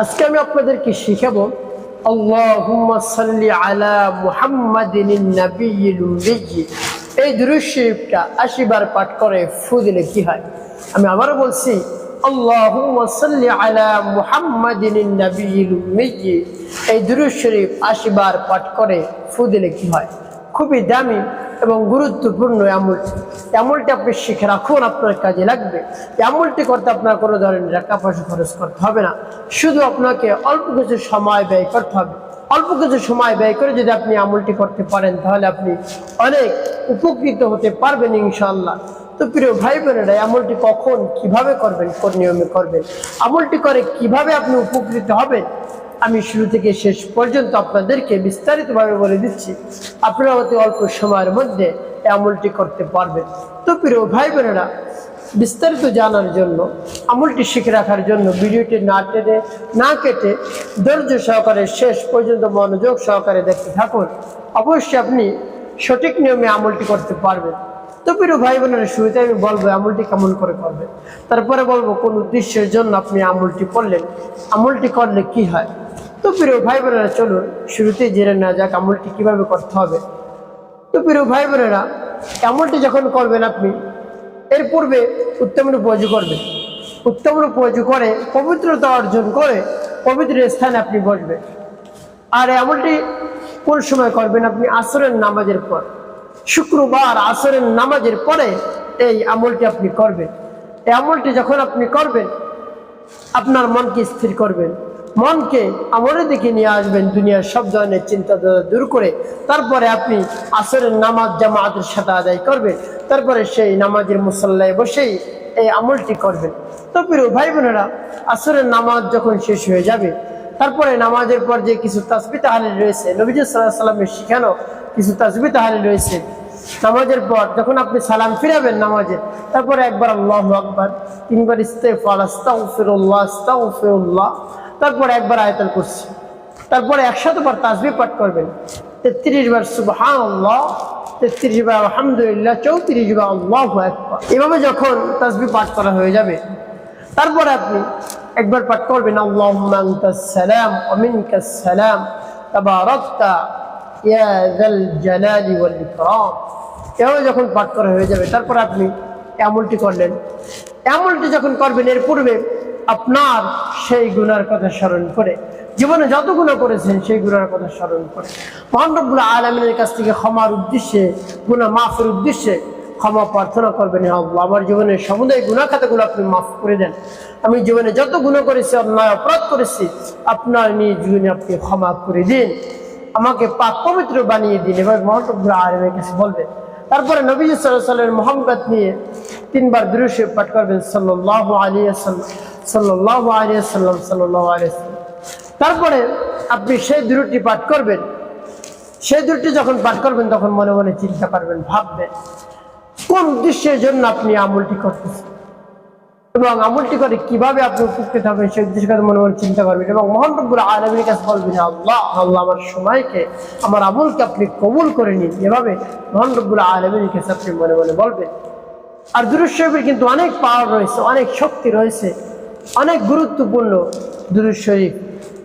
আজকে আমি আপনাদেরকে শিখাবো আলা এই দুরূদ শরীফটা 80 বার পাঠ করে, ফু দিলে কি হয়? আমি বলছি এই দুরূদ শরীফ 80 পাঠ করে কি হয়? খুবই দামি এবং গুরুত্বপূর্ণ আমলটি। আমলটি আপনি শিখে রাখুন, আপনার কাজে লাগবে। আমলটি করতে আপনার কোনো ধরনের টাকা পয়সা খরচ করতে হবে না। শুধু আপনাকে অল্প কিছু সময় ব্যয় করতে হবে। অল্প কিছু সময় ব্যয় করে যদি আপনি আমলটি করতে পারেন, তাহলে আপনি অনেক উপকৃত হতে পারবেন ইনশাল্লাহ তো প্রিয় ভাই বোনেরা আমলটি কখন কীভাবে করবেন, কোন নিয়মে করবেন? আমলটি করে কীভাবে আপনি উপকৃত হবেন? আমি শুরু থেকে শেষ পর্যন্ত আপনাদেরকে বিস্তারিতভাবে বলে দিচ্ছি। আপনারা অতি অল্প সময়ের মধ্যে এই আমলটি করতে পারবেন। তো প্রিয় ভাই বোনেরা, বিস্তারিত জানার জন্য, আমলটি শিখে রাখার জন্য ভিডিওটি না টেনে, না কেটে ধৈর্য সহকারে শেষ পর্যন্ত মনোযোগ সহকারে দেখতে থাকুন। অবশ্যই আপনি সঠিক নিয়মে আমলটি করতে পারবেন। তো প্রিয় ভাই বোনেরা, শুরুতে আমি বলব আমলটি কেমন করে করবেন। তারপরে বলব কোন উদ্দেশ্যের জন্য আপনি আমলটি করলেন। আমলটি করলে কি হয়? তো প্রিয় ভাই বোনেরা চলুন শুরুতে জেনে না যাক আমলটি কীভাবে করতে হবে। তো প্রিয় ভাই বোনেরা, আমলটি যখন করবেন আপনি, এর পূর্বে উত্তম উপযোগ করবেন উত্তম উপযোগ করে, পবিত্রতা অর্জন করে পবিত্র স্থানে আপনি বসবেন আর আমলটি কোন সময় করবেন আপনি? আসরের নামাজের পর। শুক্রবার আসরের নামাজের পরে এই আমলটি আপনি করবেন। এই আমলটি যখন আপনি করবেন, আপনার মনকে স্থির করবেন। মনকে আমলের দিকে নিয়ে আসবেন দুনিয়ার সব ধরনের চিন্তাধারা দূর করে। তারপরে আপনি আসরের নামাজ জামাতের সাথে আদায় করবেন। তারপরে সেই নামাজের মুসল্লায় বসেই এই আমলটি করবেন। তো প্রিয় ভাই বোনেরা আসরের নামাজ যখন শেষ হয়ে যাবে, তারপরে নামাজের পর যে কিছু তাসবি তাহালি রয়েছে, নবীজ সাল্লাহ সাল্লামের শিখানো কিছু তাসবি তাহালি রয়েছে, নামাজের পর যখন আপনি সালাম ফিরাবেন নামাজে, তারপরে একবার আল্লাহ আকবার, তিনবার ইস্তেফাল আস্তাগফিরুল্লাহ আস্তাগফিরুল্লাহ তারপরে একবার আয়তাল করছি তারপরে একসাথে বার তাসবি পাঠ করবেন। তেত্রিশ বার সুবহানাল্লাহ, তেত্রিশ বার আলহামদুলিল্লাহ, চৌত্রিশ বার আল্লাহ একবার এভাবে যখন তাসবি পাঠ করা হয়ে যাবে, তারপরে আপনি একবার পাঠ করবেন ইকরাম। এভাবে যখন পাঠ করা হয়ে যাবে, তারপর আপনি আমলটি করলেন। আমলটি যখন করবেন, এর পূর্বে আপনার সেই গুনার কথা স্মরণ করে। জীবনে যত গুণা করেছেন, সেই গুণার কথা স্মরণ করে। মহানবুল্লাহ আলমিনের কাছ থেকে ক্ষমার উদ্দেশ্যে গুণা মাফের উদ্দেশ্যে ক্ষমা প্রার্থনা করবেন আমার জীবনের সমুদায় গুণা খাতাগুলো আপনি মাফ করে দেন। আমি জীবনে যত গুণা করেছি, অন্যায় অপরাধ করেছি, আপনার নিয়ে জীবনে আপনি ক্ষমা করে দিন। আমাকে পাক পবিত্র বানিয়ে দিন। এবার মহানবুল্লাহ আলমের কাছে বলবেন তারপরে নবী সাল্লামের মোহাম্মত নিয়ে তিনবার দৃশ্য পাঠ করবেন সাল্লাহ আলী সাল্লাহ আলী সাল্লাম সাল্লাহ আলী তারপরে আপনি সেই দূরটি পাঠ করবেন। সেই দূরটি যখন পাঠ করবেন, তখন মনে মনে চিন্তা করবেন, ভাববেন, কোন উদ্দেশ্যের জন্য আপনি আমলটি করতেছেন? এবং আমলটি করে কীভাবে আপনি উপকৃত হবেন সেই উদ্দেশ্যের কথা মনে মনে চিন্তা করবেন এবং মোহান রব্বুল আলমীর কাছে বলবেন আল্লাহ আল্লাহ আমার সময়কে, আমার আমলকে আপনি কবুল করে নিন। এভাবে মোহান রব্বুল আলমীর কাছে আপনি মনে মনে বলবেন। আর দুরুশরীফের কিন্তু অনেক পাওয়ার রয়েছে, অনেক শক্তি রয়েছে, অনেক গুরুত্বপূর্ণ দুরুদ শরীফ।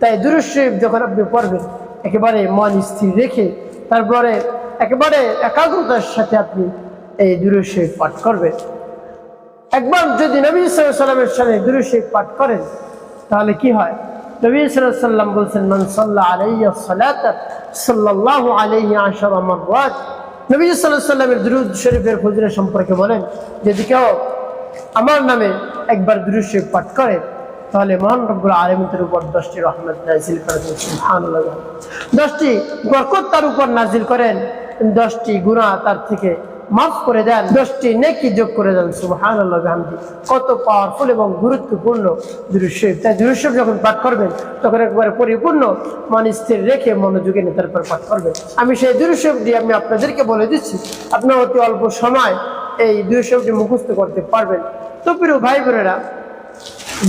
তাই দুরুদ শরীফ যখন আপনি পড়বেন, একেবারে মন স্থির রেখে, তারপরে একেবারে একাগ্রতার সাথে আপনি এই দুরুদ শরীফ পাঠ করবেন। একবার যদি নবী সাল্লামের দুরুদ শরীফ পাঠ করেন, তাহলে কি হয়? নবী সাল্লাম বলছেন, মান সাল্লাহ আলাইয়া সালাত সাল্লাল্লাহু আলাইহি আশারা মাররাত। নবী সাল্লাল্লাহু সাল্লামের দুরুদ শরীফের ফজিলত সম্পর্কে বলেন, যদি কেউ আমার নামে একবার দুরুদ পাঠ করে, তাহলে মহান রব্বুল আলমিনের উপর দশটি রহমত নাজিল করেন দশটি বরকত তার উপর নাজিল করেন, দশটি গুণা তার থেকে মাফ করে দেন, দশটি নেকি যোগ করে দেন আল্লাহ কত পাওয়ারফুল এবং গুরুত্বপূর্ণ দুরুশরীফ তাই দুরুশরীফ যখন পাঠ করবেন, তখন একবারে পরিপূর্ণ, মন স্থির রেখে মনোযোগে নিয়ে তারপর পাঠ করবেন। আমি সেই দুরুশরীফ দিয়ে আমি আপনাদেরকে বলে দিচ্ছি আপনার অতি অল্প সময় এই দুরুশরীফটি মুখস্থ করতে পারবেন। তো প্রিয় ভাই বোনেরা,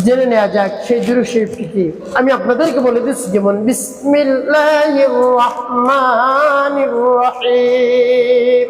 জেনে নেওয়া যাক সেই দুরুশরীফটি কি। আমি আপনাদেরকে বলে দিচ্ছি, যেমন, বিসমিল্লাহির রহমানির রহিম।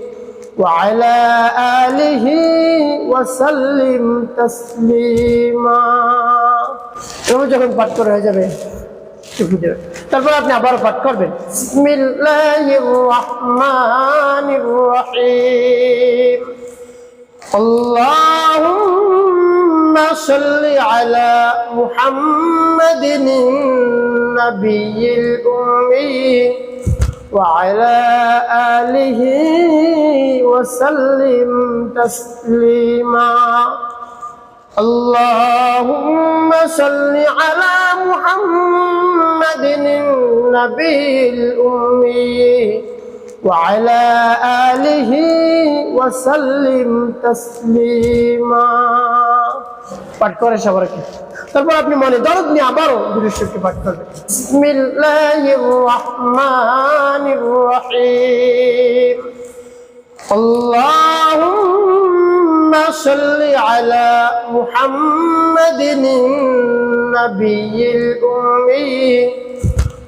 وعلى آله وسلم تسليما এভাবে যখন পাঠ করা হয়ে যাবে চুপি দেবে তারপর আপনি আবার পাঠ করবেন বিসমিল্লাহির রহমানির রহিম اللهم صل على محمد النبي الأمي وعلى آله وسلم تسليما اللهم صل على محمد النبي الأمي وعلى آله وسلم تسليما পাঠ করে সবার কি তারপর আপনি মনে দরদ নিয়ে আবারও দৃশ্যকে পাঠ করবেন বিসমিল্লাহির রহমানির রহিম اللهم صل على محمد النبي الأمي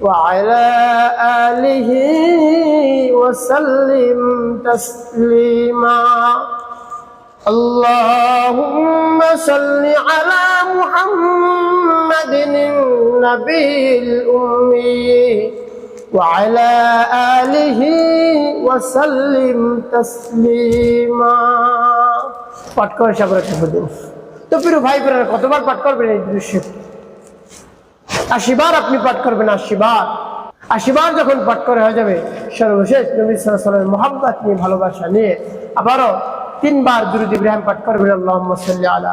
وعلى آله وسلم تسليما اللهم صل على محمد النبي الأمي وعلى آله وسلم تسليما পাঠ করে সাগরে দিন তো প্রিয় ভাই বোনেরা কতবার পাঠ করবেন এই দৃশ্য আশিবার আপনি পাঠ করবেন আশিবার আশিবার যখন পাঠ করে হয়ে যাবে সর্বশেষ নবী সাল্লামের মোহাম্মত নিয়ে ভালোবাসা নিয়ে আবারও তিনবার দুরুদ ইব্রাহিম পাঠ করবেন আল্লাহুম্মা সাল্লি আলা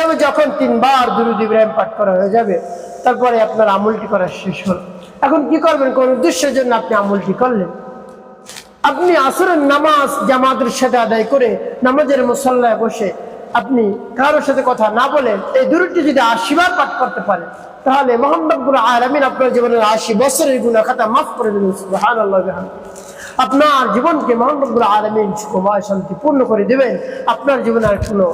এবং যখন তিনবার দুরুদ ইব্রাহিম পাঠ করা হয়ে যাবে, তারপরে আপনার আমলটি করা শেষ হল। এখন কি করবেন? কোন উদ্দেশ্যের জন্য আপনি আমলটি করলেন? আপনি আসরের নামাজ জামাতের সাথে আদায় করে নামাজের মুসল্লায় বসে আপনি কারোর সাথে কথা না বলে এই দূরটি যদি আশিবার পাঠ করতে পারেন, তাহলে মোহাম্মদুল আলমিন আপনার জীবনের আশি বছরের গুণা খাতা মাফ করে দেবেন আপনার জীবনকে মোহাম্মদুল আলমিন সুকুমার শান্তিপূর্ণ করে দেবেন। আপনার জীবনের কোনো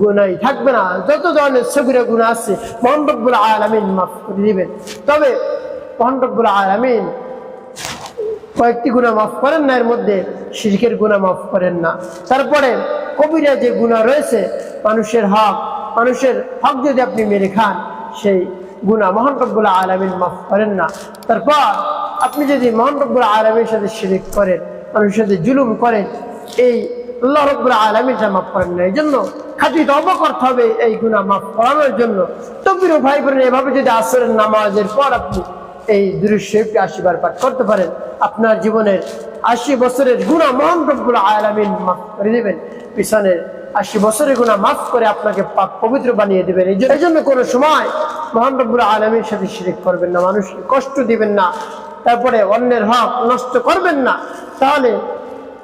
গুণাই থাকবে না। যত ধরনের সবিরা গুণা আছে মোহাম্মদুল আলমিন মাফ করে দিবেন। তবে মোহাম্মদুল আলমিন কয়েকটি গুণা মাফ করেন না, এর মধ্যে শিরকের গুণা মাফ করেন না। তারপরে কবিরা যে গুণা রয়েছে, মানুষের হক মানুষের হক যদি আপনি মেরে খান, সেই গুণা মোহন রব্বুল আলমিন মাফ করেন না। তারপর আপনি যদি মোহন রব্বুল আলমীর সাথে শিরিক করেন, মানুষের সাথে জুলুম করেন, এই মাফ করেন না। এই জন্য হবে এই মাফ করানোর জন্য। ভাই এভাবে যদি নামাজের পর আপনি এই পাঠ করতে পারেন, আপনার জীবনের আশি বছরের গুণা মোহন রব্বুল আলমিন মাফ করে দেবেন। পিছনের আশি বছরের গুণা মাফ করে আপনাকে পবিত্র বানিয়ে দেবেন। এই জন্য কোনো সময় মোহন রব্বুল আলমীর সাথে শিরিক করবেন না, মানুষকে কষ্ট দিবেন না, তারপরে অন্যের হক নষ্ট করবেন না। তাহলে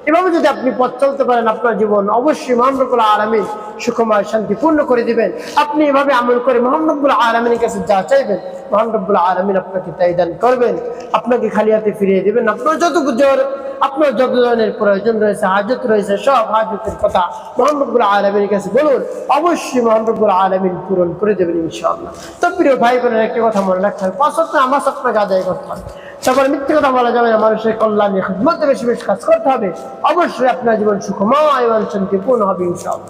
এভাবে যদি আপনি পথ চলতে পারেন আপনার জীবন, অবশ্যই মোহাম্মদুল আলমিন সুকুমার শান্তিপূর্ণ করে দিবেন। আপনি এভাবে আমল করে মোহাম্মদুল আলমিনের কাছে যা চাইবেন আলমিন আপনাকে তাই দান করবেন। আপনাকে খালি হাতে ফিরিয়ে দিবেন। আপনার যত আপনার প্রয়োজন রয়েছে সব কথা কাছে বলুন। অবশ্যই পূরণ করে দেবেন তো প্রিয় ভাই বোনের একটি কথা মনে রাখতে হবে। আমার মিথ্যে কথা বলা যাবে না। মানুষের কল্যাণে বেশি বেশি কাজ করতে হবে। অবশ্যই আপনার জীবন সুখময় এবং শান্তিপূর্ণ হবে ইনশাআল্লাহ।